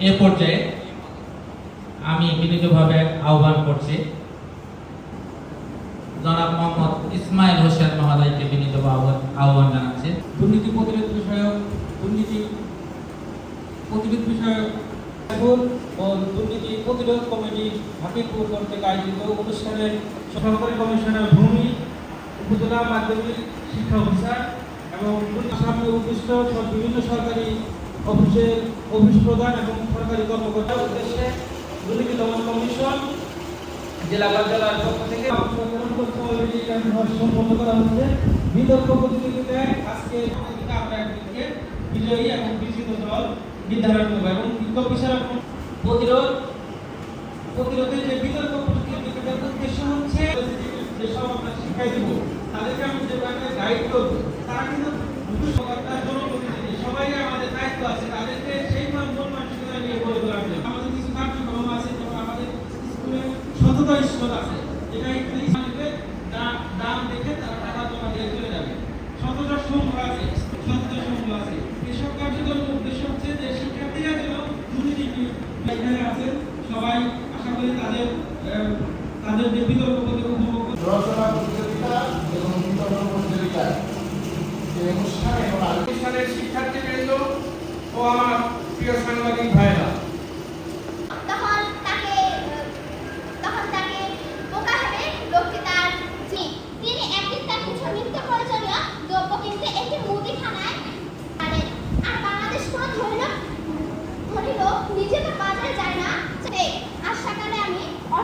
এ পর্যায়ে আমি বিনীতভাবে আহ্বান করছি। জনাব মোহাম্মদ ইসমাইল হোসেন মহোদয়কে বিনীতভাবে আহ্বান- জানাচ্ছি। দুর্নীতি প্রতিরোধ বিষয়ক দুর্নীতি প্রতিরোধ বিষয়ক ও দুর্নীতি প্রতিরোধ কমিটি হাকিমপুর কর্তৃক আয়োজিত অনুষ্ঠানে সহকারী কমিশনার ভূমি উপজেলা মাধ্যমিক শিক্ষা অফিসার এবং সামনে সব বিভিন্ন সরকারি অফিসের অফিস প্রধান এবং সরকারি কর্মকর্তার উদ্দেশ্যে দুর্নীতি দমন কমিশন, জেলা কার্যালয়ের পক্ষ থেকে সম্পন্ন করা হচ্ছে। বিতর্ক প্রতিযোগিতায় আজকে আমরা একদিকে বিজয়ী এবং বিজিত দল নির্ধারণ করব এবং বিক্ষোভ প্রতিরোধ, প্রতিরোধের যে বিতর্ক প্রতিযোগিতার উদ্দেশ্য হচ্ছে যেসব আমরা শিক্ষায় দিব। তাদেরকে আমি যেভাবে গাইড করব, তারা কিন্তু দুটো সততা স্কুল আছে। যেটা একটু ইসলামিকে দাম দাম দেখে তারা টাকা জমা দিয়ে চলে যাবে। সততা সমূহ আছে সততা সমূহ আছে। এসব কার্যক্রমের উদ্দেশ্য হচ্ছে যে শিক্ষার্থীরা যেন দুর্নীতি এখানে আছেন সবাই আশা করি তাদের তাদের যে বিতর্ক উপভোগ রচনা প্রতিযোগিতা এবং বিতর্ক প্রতিযোগিতা এই অনুষ্ঠানে আলোচনা শিক্ষার্থীবৃন্দ ও আমার প্রিয় সাংবাদিক ভাইরা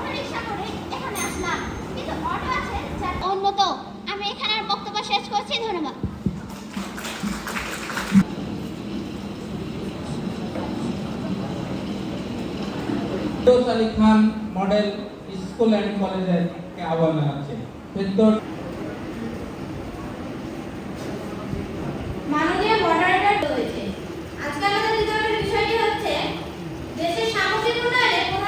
করে এখানে আসলাম। কিন্তু অটো আছে যার উন্নত। আমি এখানে আর বক্তব্য শেষ করছি ধন্যবাদ। Firoz Ali Khan model school and কলেজের আহ্বান জানাচ্ছি ফেরদৌস